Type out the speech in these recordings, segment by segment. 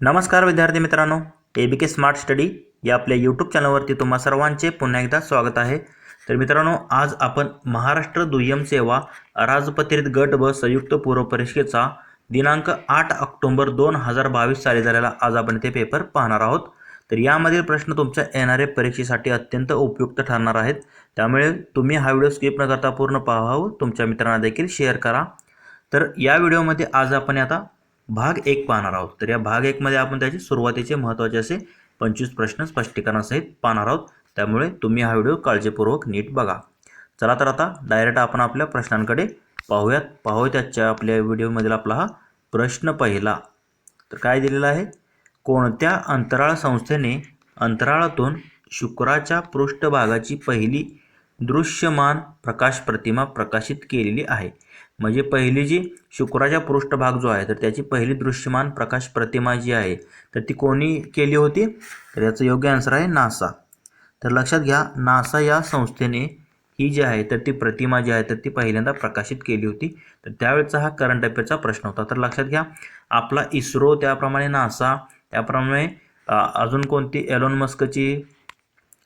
नमस्कार विद्यार्थी मित्रांनो. ए बी के स्मार्ट स्टडी या आपल्या यूट्यूब चॅनलवरती तुम्हा सर्वांचे पुन्हा एकदा स्वागत आहे. तर मित्रांनो आज आपण महाराष्ट्र दुय्यम सेवा अराजपत्रित गट व संयुक्त पूर्व परीक्षेचा दिनांक आठ ऑक्टोंबर दोन हजार बावीस साली झालेला आज आपण ते पेपर पाहणार आहोत. तर यामधील प्रश्न तुमच्या येणाऱ्या परीक्षेसाठी अत्यंत उपयुक्त ठरणार आहेत. त्यामुळे तुम्ही हा व्हिडिओ स्किप न करता पूर्ण पाहावं तुमच्या मित्रांना देखील शेअर करा. तर या व्हिडिओमध्ये आज आपण आता भाग एक पाहणार आहोत. तर या भाग एकमध्ये आपण त्याचे सुरुवातीचे महत्त्वाचे असे पंचवीस प्रश्न स्पष्टीकरणासहित पाहणार आहोत. त्यामुळे तुम्ही हा व्हिडिओ काळजीपूर्वक नीट बघा. चला तर आता डायरेक्ट आपण आपल्या प्रश्नांकडे पाहूयात. पाहूयात आजच्या आपल्या व्हिडिओमधील आपला हा प्रश्न पहिला. तर काय दिलेला आहे? कोणत्या अंतराळ संस्थेने अंतराळातून शुक्राच्या पृष्ठभागाची पहिली दृश्यमान प्रकाश प्रतिमा प्रकाशित केलेली आहे. म्हणजे पहिली जी शुक्राच्या पृष्ठभाग जो आहे तर त्याची पहिली दृश्यमान प्रकाश प्रतिमा जी आहे तर ती कोणी केली होती? तर याचं योग्य आन्सर आहे नासा. तर लक्षात घ्या नासा या संस्थेने ही जी आहे तर ती प्रतिमा जी आहे तर ती पहिल्यांदा प्रकाशित केली होती. तर त्यावेळेचा हा करंट अफेअरचा प्रश्न होता. तर लक्षात घ्या आपला इस्रो त्याप्रमाणे नासा त्याप्रमाणे अजून कोणती एलोन मस्कची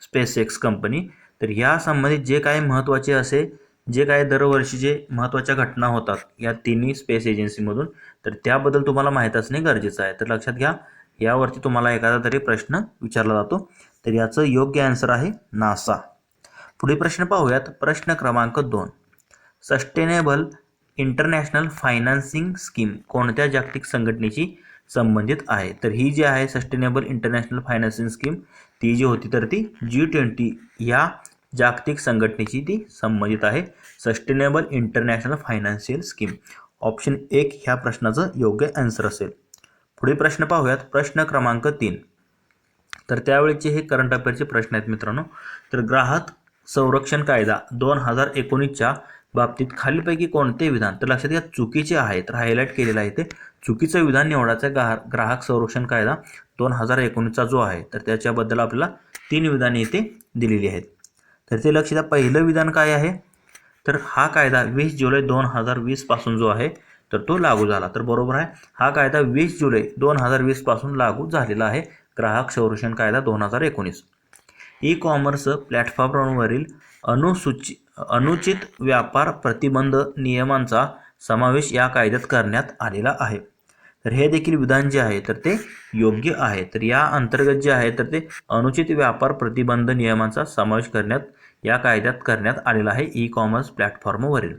स्पेस एक्स कंपनी तर ह्या संबंधित जे काही महत्त्वाचे असे जे काय दरवर्षी जे महत्त्वाच्या घटना होतात या तिन्ही स्पेस एजन्सीमधून तर त्याबद्दल तुम्हाला माहीत असणे गरजेचं आहे. तर लक्षात घ्या यावरती तुम्हाला एखादा तरी प्रश्न विचारला जातो. तर याचं योग्य आन्सर आहे नासा. पुढे प्रश्न पाहूयात. प्रश्न क्रमांक दोन. सस्टेनेबल इंटरनॅशनल फायनान्सिंग स्कीम कोणत्या जागतिक संघटनेची संबंधित आहे? तर ही जी आहे सस्टेनेबल इंटरनॅशनल फायनान्सिंग स्कीम ती जी होती तर ती जी ट्वेंटी या जागतिक संघटनेची ती संबंधित आहे. Sustainable international financial scheme option एक ह्या प्रश्नाचं योग्य आन्सर असेल. पुढील प्रश्न पाहूयात. प्रश्न क्रमांक तीन. तर त्यावेळेचे हे करंट अफेअरचे प्रश्न आहेत मित्रांनो. तर ग्राहक संरक्षण कायदा दोन हजार एकोणीसच्या बाबतीत खालीलपैकी कोणते विधान? तर लक्षात घ्या चुकीचे आहे. तर हायलाईट केलेलं आहे ते. चुकीचं विधान निवडायचं गा ग्राहक संरक्षण कायदा दोन हजार एकोणीसचा जो आहे तर त्याच्याबद्दल आपल्याला तीन विधाने इथे दिलेली आहेत. तर ते लक्ष द्या पहिलं विधान काय आहे? तर हा कायदा वीस जुलै दोन हजार वीसपासून जो आहे तर तो लागू झाला. तर बरोबर आहे हा कायदा वीस जुलै दोन हजार वीसपासून लागू झालेला आहे. ग्राहक संरक्षण कायदा दोन हजार एकोणीस. ई कॉमर्स प्लॅटफॉर्मवरील अनुसूची अनुचित व्यापार प्रतिबंध नियमांचा समावेश या कायद्यात करण्यात आलेला आहे. तर हे देखील विधान जे आहे तर ते योग्य आहे. तर या अंतर्गत जे आहे तर ते अनुचित व्यापार प्रतिबंध नियमांचा समावेश करण्यात या कायद्यात करण्यात आलेला आहे ई कॉमर्स प्लॅटफॉर्मवरील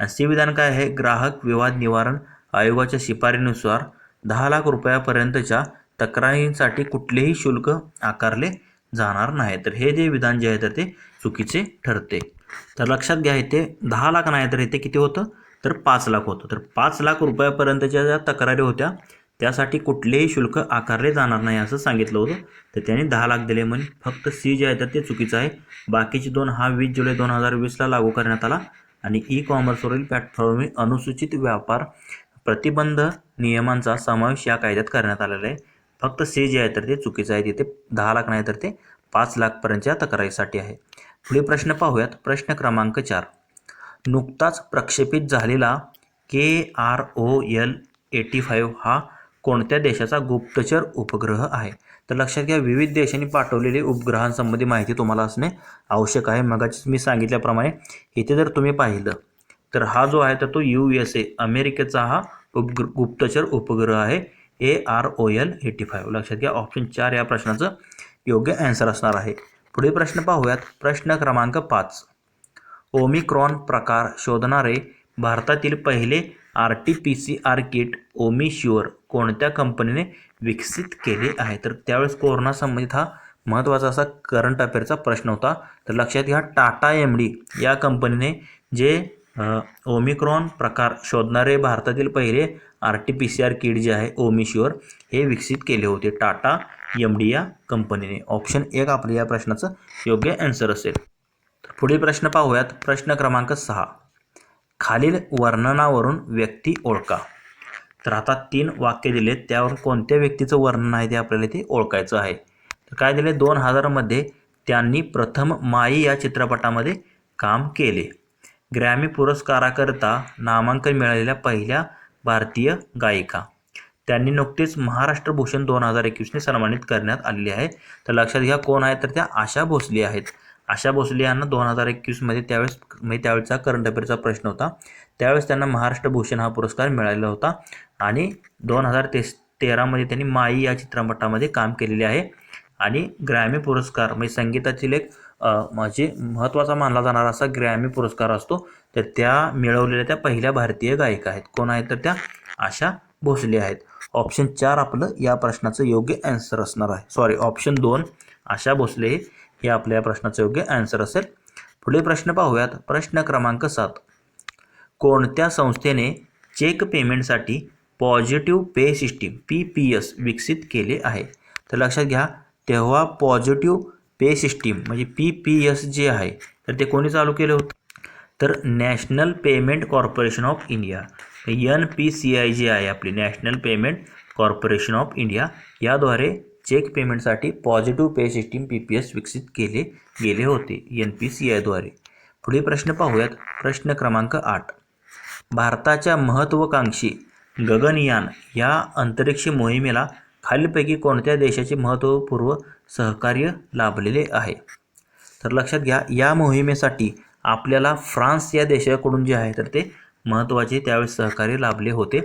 आणि सी विधान काय आहे? ग्राहक विवाद निवारण आयोगाच्या शिफारीनुसार दहा लाख रुपयापर्यंतच्या तक्रारींसाठी कुठलेही शुल्क आकारले जाणार नाही. तर हे जे विधान जे आहे तर ते चुकीचे ठरते. तर लक्षात घ्या इथे दहा लाख नाही तर इथे किती होतं? तर पाच लाख होतं. तर पाच लाख रुपयापर्यंतच्या ज्या तक्रारी होत्या त्यासाठी कुठलेही शुल्क आकारले जाणार नाही असं सांगितलं होतं. तर त्यांनी दहा लाख दिले म्हणजे फक्त सी जे आहे तर ते चुकीचं आहे. बाकीचे दोन हा वीस जुलै दोन हजार वीसला लागू करण्यात आला. आणि ई कॉमर्सवरील प्लॅटफॉर्मवरील अनुसूचित व्यापार प्रतिबंध नियमांचा समावेश या कायद्यात करण्यात आलेला आहे. फक्त सी जे आहे तर ते चुकीचं आहे. तिथे दहा लाख नाही तर ते पाच लाखपर्यंतच्या तक्रारीसाठी आहे. पुढे प्रश्न पाहूयात. प्रश्न क्रमांक चार. नुकताच प्रक्षेपित झालेला K R O L AT five हा कोणत्या देशाचा गुप्तचर उपग्रह आहे? तर लक्षात घ्या विविध देशांनी पाठवलेले उपग्रहांसंबंधी माहिती तुम्हाला असणे आवश्यक आहे. मगाचीच मी सांगितल्याप्रमाणे इथे जर तुम्ही पाहिलं तर हा जो आहे तर तो यू एस ए अमेरिकेचा हा उपग्र गुप्तचर उपग्रह आहे A R O L AT five. लक्षात घ्या ऑप्शन चार या प्रश्नाचं योग्य ॲन्सर असणार आहे. पुढील प्रश्न पाहूयात. प्रश्न क्रमांक पाच. ओमिक्रॉन प्रकार शोधणारे भारतातील पहिले R T P C R kit OmiSure कोणत्या कंपनीने विकसित केले आहे? तर त्यावेळेस कोरोना संबंधित हा महत्त्वाचा असा करंट अफेअरचा प्रश्न होता. तर लक्षात घ्या टाटा एम डी या कंपनीने जे ओमिक्रॉन प्रकार शोधणारे भारतातील पहिले R T P C R kit जे आहे ओमिश्युअर हे विकसित केले होते. टाटा एम डी या कंपनीने. ऑप्शन एक आपल्या या प्रश्नाचं योग्य अँसर असेल. पुढील प्रश्न पाहूयात. प्रश्न क्रमांक सहा. खालील वर्णनावरून व्यक्ती ओळखा. तर आता तीन वाक्य दिलेत. त्यावर कोणत्या व्यक्तीचं वर्णन आहे ते आपल्याला ते ओळखायचं आहे. तर काय दिले? दोन हजारमध्ये त्यांनी प्रथम माई या चित्रपटामध्ये काम केले. ग्रॅमी पुरस्काराकरता नामांकन मिळालेल्या पहिल्या भारतीय गायिका. त्यांनी नुकतेच महाराष्ट्र भूषण दोन हजार एकवीसने सन्मानित करण्यात आलेले आहे. तर लक्षात घ्या कोण आहे? तर त्या आशा भोसले आहेत. आशा भोसले यांना दोन हजार एकवीसमध्ये त्यावेळेस म्हणजे त्यावेळेचा करंट अफेअरचा प्रश्न होता. त्यावेळेस त्यांना महाराष्ट्र भूषण हा पुरस्कार मिळालेला होता. आणि दोन हजार तेस तेरामध्ये त्यांनी माई या चित्रपटामध्ये काम केलेले आहे. आणि ग्रॅमी पुरस्कार म्हणजे संगीतातील एक म्हणजे महत्त्वाचा मानला जाणारा असा ग्रॅमी पुरस्कार असतो. तर त्या मिळवलेल्या त्या पहिल्या भारतीय गायिका आहेत. कोण आहेत तर त्या आशा भोसले आहेत. ऑप्शन चार आपलं या प्रश्नाचं योग्य ॲन्सर असणार आहे. सॉरी ऑप्शन दोन आशा भोसले हे आपल्या या प्रश्नाचं योग्य ॲन्सर असेल. पुढे प्रश्न पाहूयात. प्रश्न क्रमांक सात. कोणत्या संस्थेने चेक पेमेंटसाठी positive pay system P P S विकसित केले आहे? तर लक्षात घ्या तेव्हा पॉझिटिव्ह पे सिस्टीम म्हणजे पी पी एस जे आहे तर ते कोणी चालू केलं होतं? तर national payment corporation of India. N P C I जी आहे आपली national payment corporation of India याद्वारे चेक पेमेंटसाठी positive pay system P P S विकसित केले गेले होते एन पी सी आयद्वारे पुढील प्रश्न पाहूयात. प्रश्न क्रमांक आठ. भारताच्या महत्त्वाकांक्षी गगनयान या अंतरिक्ष मोहिमेला खालीलपैकी कोणत्या देशाचे महत्त्वपूर्व सहकार्य लाभलेले आहे? तर लक्षात घ्या या मोहिमेसाठी आपल्याला फ्रान्स या देशाकडून जे आहे तर ते महत्त्वाचे त्यावेळेस सहकार्य लाभले होते.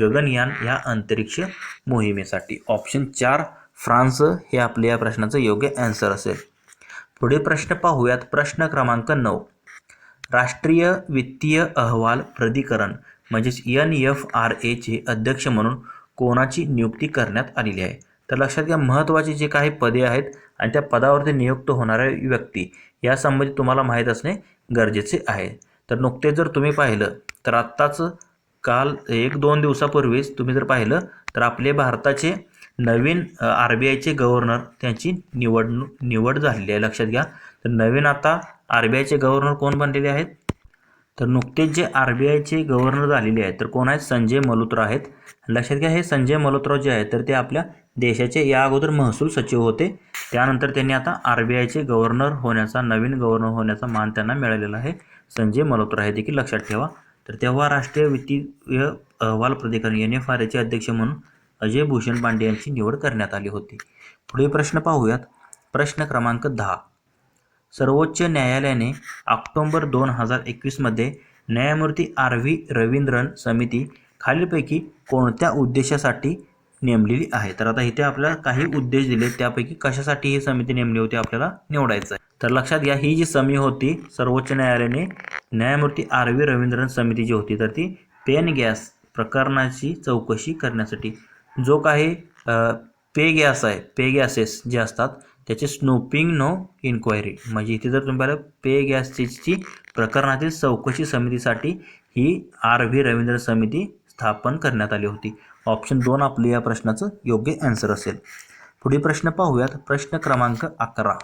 गगनयान या अंतरिक्ष मोहिमेसाठी. ऑप्शन चार फ्रान्स हे आपल्या या प्रश्नाचं योग्य ॲन्सर असेल. पुढे प्रश्न पाहूयात. प्रश्न क्रमांक नऊ. राष्ट्रीय वित्तीय अहवाल प्राधिकरण म्हणजेच एन एफ आर एचे अध्यक्ष म्हणून कोणाची नियुक्ती करण्यात आलेली आहे? तर लक्षात घ्या महत्त्वाची जे काही पदे आहेत आणि त्या पदावरती नियुक्त होणाऱ्या व्यक्ती यासंबंधी तुम्हाला माहीत असणे गरजेचे आहे. तर नुकतेच जर तुम्ही पाहिलं तर आत्ताच काल एक दोन दिवसापूर्वीच तुम्ही जर पाहिलं तर आपले भारताचे नवीन आर बी आयचे गव्हर्नर त्यांची निवडणूक निवड झालेली आहे. लक्षात घ्या. तर नवीन आता आर बी आयचे गव्हर्नर कोण बनलेले आहेत? तर नुकतेच जे आर बी आयचे गव्हर्नर झालेले आहेत तर कोण आहेत? संजय मल्होत्रा आहेत. लक्षात घ्या हे संजय मल्होत्रा जे आहेत तर ते आपल्या देशाचे या अगोदर महसूल सचिव होते. त्यानंतर त्यांनी आता आर बी आयचे गव्हर्नर होण्याचा नवीन गव्हर्नर होण्याचा मान त्यांना मिळालेला आहे. संजय मल्होत्रा हे देखील लक्षात ठेवा. तर तेव्हा राष्ट्रीय वित्तीय अहवाल प्राधिकरण एन एफ आर एचे अध्यक्ष म्हणून अजय भूषण पांडे यांची निवड करण्यात आली होती. पुढे प्रश्न पाहूयात. प्रश्न क्रमांक दहा. सर्वोच्च न्यायालयाने ऑक्टोंबर दोन हजार एकवीसमध्ये न्यायमूर्ती आर व्ही रवींद्रन समिती खालीलपैकी कोणत्या उद्देशासाठी नेमलेली आहे? तर आता इथे आपल्याला काही उद्देश दिले. त्यापैकी कशासाठी ही समिती नेमली होती आपल्याला निवडायचं आहे. तर लक्षात घ्या ही जी समिती होती सर्वोच्च न्यायालयाने न्यायमूर्ती आर व्ही रवींद्रन समिती जी होती तर ती पेन गॅस प्रकरणाची चौकशी करण्यासाठी जो काही पे गॅस आहे पे गॅसेस जे असतात त्याचे स्नोपिंग नो इन्क्वायरी. म्हणजे इथे जर तुम्ही पाहिलं पे गॅसेसची प्रकरणातील चौकशी समितीसाठी ही आर व्ही रवींद्र समिती स्थापन करण्यात आली होती. ऑप्शन दोन आपलं या प्रश्नाचं योग्य ॲन्सर असेल. पुढील प्रश्न पाहूयात. प्रश्न क्रमांक अकरा.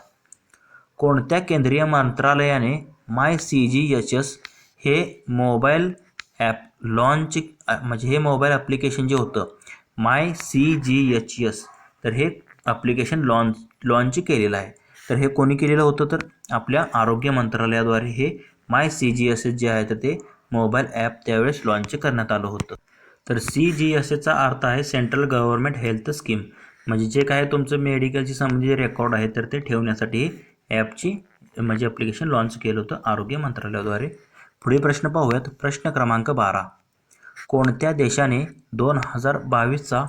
कोणत्या केंद्रीय मंत्रालयाने my C G H S हे मोबाईल ॲप लॉन्च म्हणजे हे मोबाईल ॲप्लिकेशन जे होतं my C G H S. तर हे ॲप्लिकेशन लॉन्च लॉन्च केलेलं आहे. तर हे कोणी केलेलं होतं? तर आपल्या आरोग्य मंत्रालयाद्वारे हे my C G S S जे आहे तर ते मोबाईल ॲप त्यावेळेस लॉन्च करण्यात आलं होतं. तर सी जी एस एचा अर्थ आहे सेंट्रल गव्हर्नमेंट हेल्थ स्कीम म्हणजे जे काय तुमचं मेडिकलशी संबंधित रेकॉर्ड आहे तर ते ठेवण्यासाठी हे ॲपची म्हणजे ॲप्लिकेशन लॉन्च केलं होतं आरोग्य मंत्रालयाद्वारे. पुढे प्रश्न पाहूयात. प्रश्न क्रमांक बारा. कोणत्या देशाने दोन हजार बावीसचा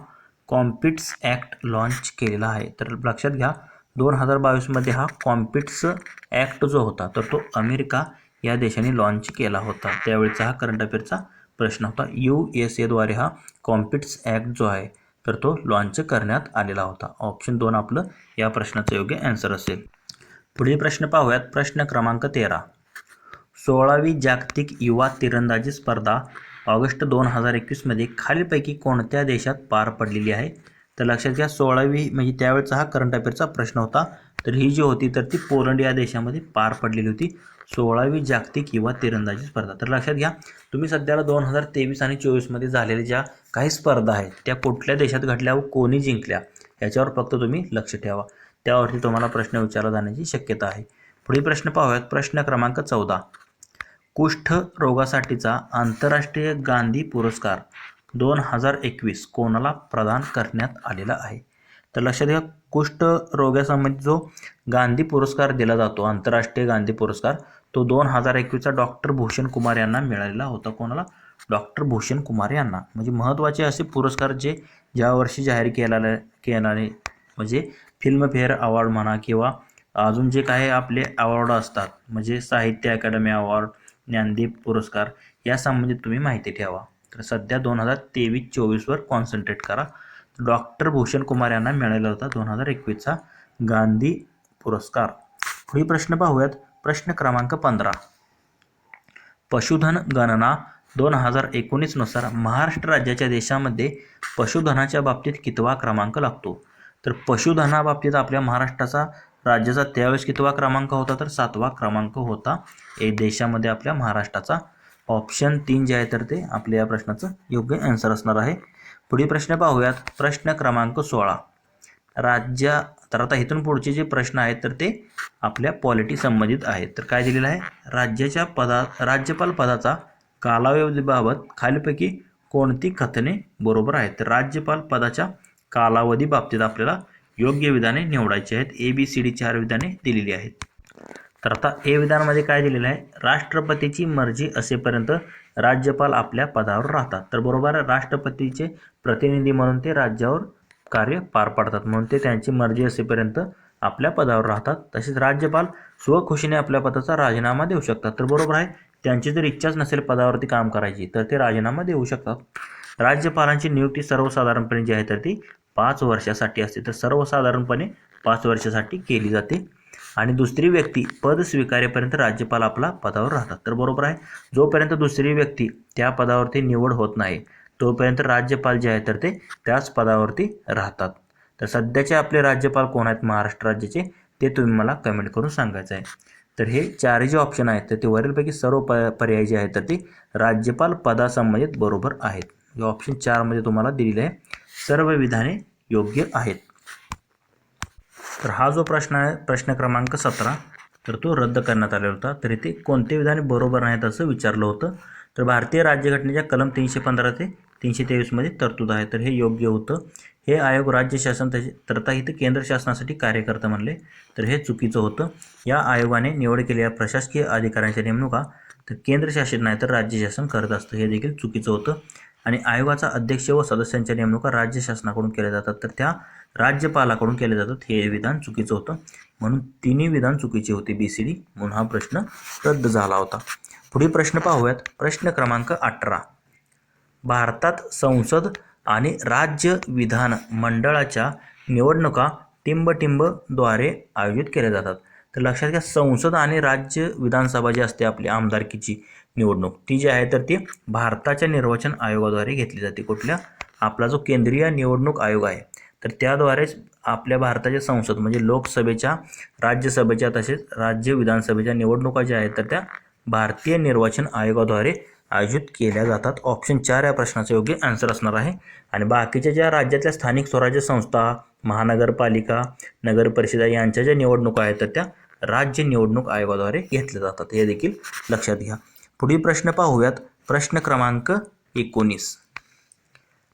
कॉम्पिट्स ॲक्ट लॉन्च केलेला आहे? तर लक्षात घ्या दोन हजार बावीसमध्ये हा कॉम्पिट्स ॲक्ट जो होता तर तो अमेरिका या देशाने लॉन्च केला होता. त्यावेळेचा हा करंट अफेअरचा प्रश्न होता. यू एस एद्वारे हा कॉम्पिट्स ॲक्ट जो आहे तर तो लॉन्च करण्यात आलेला होता. ऑप्शन दोन आपलं या प्रश्नाचं योग्य ॲन्सर असेल. पुढील प्रश्न पाहूयात. प्रश्न क्रमांक तेरा. सोळावी जागतिक युवा तिरंदाजी स्पर्धा ऑगस्ट दोन हजार एकवीसमध्ये खालीलपैकी कोणत्या देशात पार पडलेली आहे? तर लक्षात घ्या सोळावी म्हणजे त्यावेळेचा हा करंट अफेअरचा प्रश्न होता. तर ही जी होती तर ती पोलंड या देशामध्ये पार पडलेली होती. सोळावी जागतिक किंवा तिरंदाजी स्पर्धा. तर लक्षात घ्या तुम्ही सध्याला दोन हजार तेवीस आणि चोवीसमध्ये झालेल्या ज्या काही स्पर्धा आहेत त्या कुठल्या देशात घडल्या व कोणी जिंकल्या याच्यावर फक्त तुम्ही लक्ष ठेवा. त्यावरती तुम्हाला प्रश्न विचारला जाण्याची शक्यता आहे. पुढील प्रश्न पाहूयात. प्रश्न क्रमांक चौदा. कुष्ठ रोगासाठीचा आंतरराष्ट्रीय गांधी पुरस्कार दोन हजार एकवीस कोणाला प्रदान करण्यात आलेला आहे? तर लक्षात घ्या कुष्ठरोगासंबंधित जो गांधी पुरस्कार दिला जातो आंतरराष्ट्रीय गांधी पुरस्कार तो दोन हजार एकवीसचा डॉक्टर भूषण कुमार यांना मिळालेला होता. कोणाला? डॉक्टर भूषण कुमार यांना. म्हणजे महत्त्वाचे असे पुरस्कार जे ज्या वर्षी जाहीर केलेले केणारे म्हणजे फिल्मफेअर अवॉर्ड म्हणा किंवा अजून जे काही आपले अवॉर्ड असतात म्हणजे साहित्य अकादमी अवॉर्ड ज्ञानदीप पुरस्कार या संबंधित तुम्ही माहिती ठेवा. तर सध्या दोन हजार तेवीस चोवीसवर कॉन्सन्ट्रेट करा. डॉक्टर भूषण कुमार यांना मिळालेला होता दोन हजार एकवीसचा गांधी पुरस्कार. पुढील प्रश्न पाहूयात. प्रश्न क्रमांक पंधरा. पशुधन गणना दोन हजार एकोणीसनुसार महाराष्ट्र राज्याच्या देशामध्ये पशुधनाच्या बाबतीत कितवा क्रमांक लागतो? तर पशुधनाबाबतीत आपल्या महाराष्ट्राचा राज्याचा त्यावेळेस कितवा क्रमांक होता तर सातवा क्रमांक होता. ए देशामध्ये आपल्या महाराष्ट्राचा ऑप्शन तीन जे आहे तर ते आपल्या या प्रश्नाचं योग्य आन्सर असणार आहे. पुढील प्रश्न पाहूयात. प्रश्न क्रमांक सोळा. राज्य तर आता इथून पुढचे जे प्रश्न आहेत तर ते आपल्या पॉलिटी संबंधित आहेत. तर काय दिलेलं आहे? राज्याच्या पदा राज्यपाल पदाचा कालावधीबाबत खालीलपैकी कोणती कथने बरोबर आहेत? तर राज्यपाल पदाच्या कालावधी बाबतीत आपल्याला योग्य विधाने निवडायची आहेत. ए बी सी डी चार विधाने दिलेली आहेत. तर आता ए विधानामध्ये काय दिलेलं आहे? राष्ट्रपतीची मर्जी असेपर्यंत राज्यपाल आपल्या पदावर राहतात. तर बरोबर राष्ट्रपतीचे प्रतिनिधी म्हणून ते राज्यावर कार्य पार पाडतात. म्हणून ते त्यांची मर्जी असेपर्यंत आपल्या पदावर राहतात. तसेच राज्यपाल स्वखुशीने आपल्या पदाचा राजीनामा देऊ शकतात. तर बरोबर आहे त्यांची जर इच्छाच नसेल पदावरती काम करायची तर ते राजीनामा देऊ शकतात. राज्यपालांची नियुक्ती सर्वसाधारणपणे जी आहे तर ती पाच वर्षासाठी असते. तर सर्वसाधारणपणे पाच वर्षासाठी केली जाते. आणि दुसरी व्यक्ती पद स्वीकारेपर्यंत राज्यपाल आपला पदावर राहतात. तर बरोबर आहे. जोपर्यंत दुसरी व्यक्ती त्या पदावरती निवड होत नाही तोपर्यंत राज्यपाल जे आहे तर ते त्याच पदावरती राहतात. तर सध्याचे आपले राज्यपाल कोण आहेत? महाराष्ट्र राज्याचे ते तुम्ही मला कमेंट करून सांगायचं आहे. तर हे चारही जे ऑप्शन आहेत तर ते वरीलपैकी सर्व प पर्याय जे आहेत तर ते राज्यपाल पदासंबंधित बरोबर आहेत. हे ऑप्शन चारमध्ये तुम्हाला दिलेले आहे. सर्व विधाने योग्य आहेत. तर हा जो प्रश्न आहे प्रश्न क्रमांक सतरा तर तो रद्द करण्यात आलेला होता. तर इथे कोणते विधाने बरोबर नाहीत असं विचारलं होतं. तर भारतीय राज्यघटनेच्या कलम तीनशे पंधरा ते तीनशे तेवीसमध्ये तरतूद आहे. तर हे योग्य होतं. हे आयोग राज्य शासन त्याचे तरता इथं केंद्र शासनासाठी कार्यकर्ता म्हणले तर हे चुकीचं होतं. या आयोगाने निवड केलेल्या प्रशासकीय अधिकाऱ्यांच्या नेमणुका तर केंद्र शासन नाही तर राज्य शासन करत असतं. हे देखील चुकीचं होतं. आणि आयोगाचा अध्यक्ष व सदस्यांच्या नेमणुका राज्य शासनाकडून केल्या जातात. तर त्या राज्यपालाकडून केल्या जातात. हे विधान चुकीचं होतं. म्हणून तिन्ही विधान चुकीचे होते. बी सी डी म्हणून हा प्रश्न रद्द झाला होता. पुढील प्रश्न पाहूयात. प्रश्न क्रमांक अठरा. भारतात संसद आणि राज्य विधान मंडळाच्या निवडणुका टिंबटिंबद्वारे आयोजित केल्या जातात. तर लक्षात घ्या संसद आणि राज्य विधानसभा जी असते आपली आमदारकीची निवडणूक. ती जी आहे तर ती भारताच्या निर्वाचन आयोगाद्वारे घेतली जाते. कुठल्या? आपला जो केंद्रीय निवडणूक आयोग आहे. तर त्याद्वारेच आपल्या भारताच्या संसद म्हणजे लोकसभेच्या राज्यसभेच्या तसेच राज्य विधानसभेच्या निवडणुका ज्या आहेत तर त्या भारतीय निर्वाचन आयोगाद्वारे आयोजित केल्या जातात. ऑप्शन चार या प्रश्नाचं योग्य आन्सर असणार आहे. आणि बाकीच्या ज्या राज्यातल्या स्थानिक स्वराज्य संस्था महानगरपालिका नगरपरिषदा यांच्या ज्या निवडणुका आहेत तर त्या राज्य निवडणूक आयोगाद्वारे घेतल्या जातात. हे देखील लक्षात घ्या. पुढील प्रश्न पाहूयात. प्रश्न क्रमांक एकोणीस.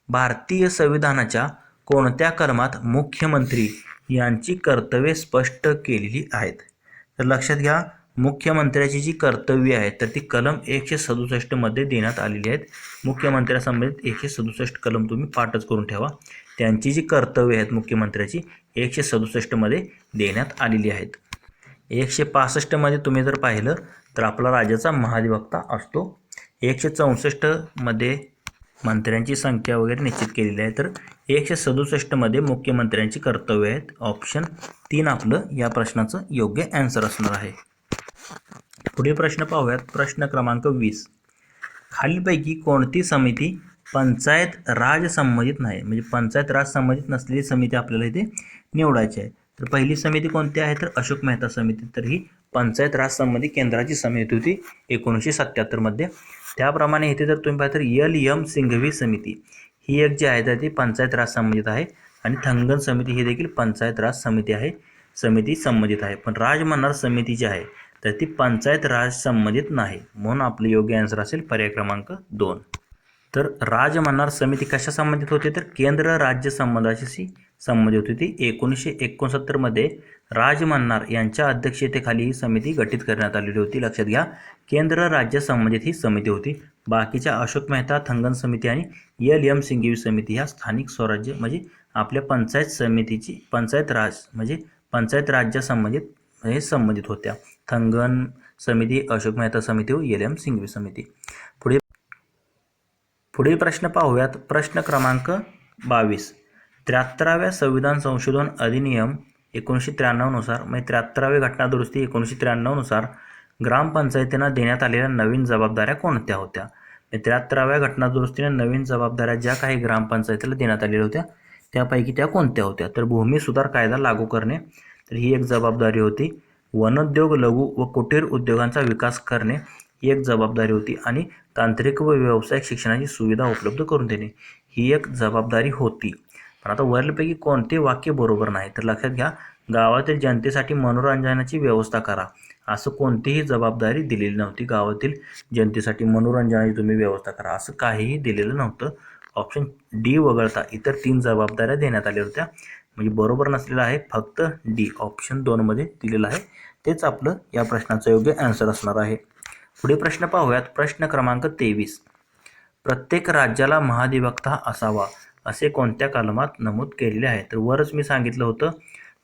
भारतीय संविधानाच्या कोणत्या कलमात मुख्यमंत्री यांची कर्तव्ये स्पष्ट केलेली आहेत? तर लक्षात घ्या मुख्यमंत्र्याची जी कर्तव्ये आहेत तर ती कलम एकशे सदुसष्टमध्ये देण्यात आलेली आहेत. मुख्यमंत्र्यासंबंधित एकशे सदुसष्ट कलम तुम्ही पाठच करून ठेवा. त्यांची जी कर्तव्ये आहेत मुख्यमंत्र्याची एकशे सदुसष्टमध्ये देण्यात आलेली आहेत. एकशे पासष्टमध्ये तुम्ही जर पाहिलं तर आपला राज्याचा महाधिवक्ता असतो. एकशे चौसष्टमध्ये मंत्र्यांची संख्या वगैरे निश्चित केलेली आहे. तर एकशे सदुसष्टमध्ये मुख्यमंत्र्यांची कर्तव्य आहेत. ऑप्शन तीन आपलं या प्रश्नाचं योग्य ॲन्सर असणार आहे. पुढील प्रश्न पाहूयात. प्रश्न क्रमांक वीस. खालीलपैकी कोणती समिती पंचायत राज संबंधित नाही? म्हणजे पंचायत राज संबंधित नसलेली समिती आपल्याला इथे निवडायची आहे. तर पहिली समिती कोणती आहे? तर अशोक मेहता समिती. तर ही पंचायत राज संबंधी केंद्राची समिती होती एकोणीसशे सत्त्याहत्तरमध्ये त्याप्रमाणे इथे जर तुम्ही पाहिलं तर यल यम सिंघवी समिती ही एक जी आहे तर ती पंचायत राज संबंधित आहे आणि थंगन समिती ही देखील पंचायत राज समिती आहे समिती संबंधित आहे. पण राजमन्नार समिती जी आहे तर ती पंचायत राज संबंधित नाही. म्हणून आपलं योग्य आन्सर असेल पर्याय क्रमांक दोन. तर राज मन्नार समिती कशा संबंधित होती? तर केंद्र राज्य संबंधाशी संबंधित होती एकोणीसशे एकोणसत्तरमध्ये राज मन्नार यांच्या अध्यक्षतेखाली ही समिती गठीत करण्यात आलेली होती. लक्षात घ्या केंद्र राज्य संबंधित ही समिती होती. बाकीच्या अशोक मेहता थंगन समिती आणि एल. एम. सिंघवी समिती ह्या स्थानिक स्वराज्य म्हणजे आपल्या पंचायत समितीची पंचायत राज म्हणजे पंचायत राज्य संबंधित हे संबंधित होत्या. थंगन समिती अशोक मेहता समिती व एल. एम. सिंघवी समिती. पुढे पुढील प्रश्न पाहूयात. प्रश्न क्रमांक बावीस. त्र्याहत्तराव्या संविधान संशोधन अधिनियम एकोणीसशे त्र्याण्णवनुसार म्हणजे त्र्याहत्तरावी घटनादुरुस्ती एकोणीसशे त्र्याण्णवनुसार ग्रामपंचायतींना देण्यात आलेल्या नवीन जबाबदाऱ्या कोणत्या होत्या? म्हणजे त्र्याहत्तराव्या घटनादुरुस्तीने नवीन जबाबदाऱ्या ज्या काही ग्रामपंचायतीला देण्यात आलेल्या होत्या त्यापैकी त्या कोणत्या होत्या? तर भूमी सुधार कायदा लागू करणे तर ही एक जबाबदारी होती. वनोद्योग लघु व कुटीर उद्योगांचा विकास करणे ही एक जबाबदारी होती. आणि तांत्रिक व व्यावसायिक शिक्षणाची सुविधा उपलब्ध करून देणे ही एक जबाबदारी होती. पण आता वरीलपैकी कोणते वाक्य बरोबर नाही? तर लक्षात घ्या गावातील जनतेसाठी मनोरंजनाची व्यवस्था करा. असं कोणतीही जबाबदारी दिलेली नव्हती. गावातील जनतेसाठी मनोरंजनाची तुम्ही व्यवस्था करा. असं काहीही दिलेलं नव्हतं. ऑप्शन डी वगळता इतर तीन जबाबदाऱ्या देण्यात आल्या होत्या. म्हणजे बरोबर नसलेलं आहे फक्त डी ऑप्शन दोनमध्ये दिलेलं आहे. तेच आपलं या प्रश्नाचं योग्य ॲन्सर असणार आहे. पुढे प्रश्न पाहूयात. प्रश्न क्रमांक तेवीस. प्रत्येक राज्याला महाधिवक्ता असावा. असे कोणत्या कलमात नमूद केलेले आहे? तर वरच मी सांगितलं होतं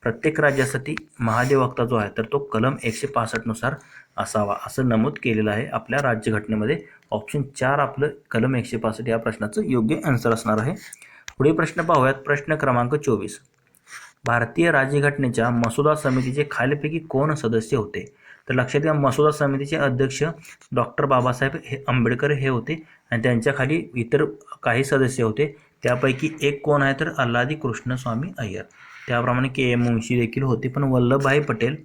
प्रत्येक राज्यासाठी महाधिवक्ता जो आहे तर तो कलम एकशे पासष्टनुसार असावा. असं नमूद केलेलं आहे आपल्या राज्यघटनेमध्ये. ऑप्शन चार आपलं कलम एकशे पासष्ट या प्रश्नाचं योग्य आन्सर असणार आहे. पुढे प्रश्न पाहूयात. प्रश्न क्रमांक चोवीस. भारतीय राज्यघटनेच्या मसुदा समितीचे खालीपैकी कोण सदस्य होते? तर लक्षात घ्या मसुदा समितीचे अध्यक्ष डॉक्टर बाबासाहेब हे आंबेडकर हे होते आणि त्यांच्याखाली इतर काही सदस्य होते. त्यापैकी एक कोण आहे तर अल्लादी कृष्णस्वामी अय्यर. त्याप्रमाणे के एम मुंशी देखील होते पण वल्लभभाई पटेल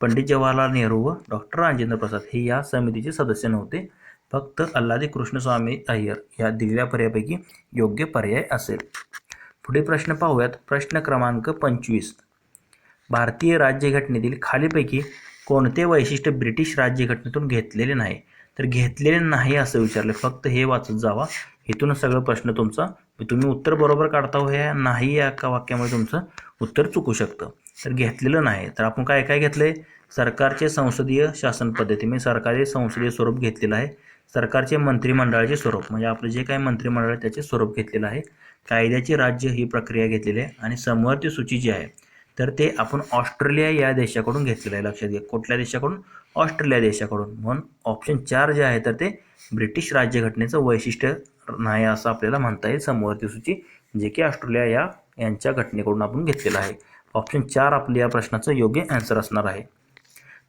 पंडित जवाहरलाल नेहरू व डॉक्टर राजेंद्र प्रसाद हे या समितीचे सदस्य नव्हते. फक्त अल्लादी कृष्णस्वामी अय्यर या दिलेल्या पर्यायापैकी योग्य पर्याय असेल. पुढे प्रश्न पाहूयात. प्रश्न क्रमांक पंचवीस. भारतीय राज्यघटनेतील खालीपैकी कोणते वैशिष्ट्य ब्रिटिश राज्यघटनेतून घेतलेले नाही? तर घेतलेले नाही असं विचारलं. फक्त हे वाचत जावा. इथून सगळं प्रश्न तुमचा. तुम्ही उत्तर बरोबर काढता हो या नाही या वाक्यामुळे तुमचं उत्तर चुकू शकतं. तर घेतलेलं नाही. तर आपण काय काय घेतलं आहे सरकारचे संसदीय शासन पद्धती. म्हणजे सरकारी संसदीय स्वरूप घेतलेलं आहे. सरकारचे मंत्रिमंडळाचे स्वरूप. म्हणजे आपलं जे काही मंत्रिमंडळ आहे त्याचे स्वरूप घेतलेलं आहे. कायद्याची राज्य ही प्रक्रिया घेतलेली आहे. आणि समवर्ती सूची जी आहे तर ते आपण ऑस्ट्रेलिया या देशाकडून घेतलेलं आहे. लक्षात घ्या कुठल्या देशाकडून? ऑस्ट्रेलिया देशाकडून. म्हणून ऑप्शन चार जे आहे तर ते ब्रिटिश राज्यघटनेचं वैशिष्ट्य नाही असं आपल्याला म्हणता येईल. समवर्ती सूची जे की ऑस्ट्रेलिया या यांच्या घटनेकडून आपण घेतलेलं आहे. ऑप्शन चार आपल्या या प्रश्नाचं योग्य ॲन्सर असणार आहे.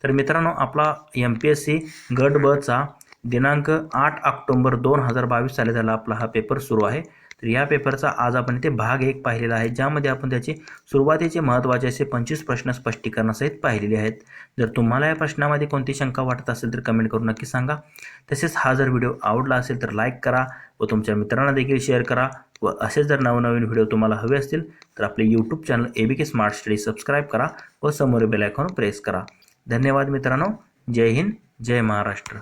तर मित्रांनो आपला एम पी एस सी गट बचा दिनांक आठ ऑक्टोंबर दोन हजार बावीस साली झाला. आपला हा पेपर सुरू आहे. तर या पेपरचा आज आपण इथे भाग एक पाहिलेला आहे ज्यामध्ये आपण त्याचे सुरुवातीचे महत्त्वाचे असे पंचवीस प्रश्न स्पष्टीकरणासहित पाहिलेले आहेत. जर तुम्हाला या प्रश्नामध्ये कोणती शंका वाटत असेल तर कमेंट करून नक्की सांगा. तसेच हा जर व्हिडिओ आवडला असेल तर लाईक करा व तुमच्या मित्रांना देखील शेअर करा व असेच जर नवनवीन व्हिडिओ तुम्हाला हवे असतील तर आपले YouTube channel A B K smart study subscribe करा व समोर बेल आयकॉन प्रेस करा. धन्यवाद मित्रांनो. जय हिंद जय महाराष्ट्र.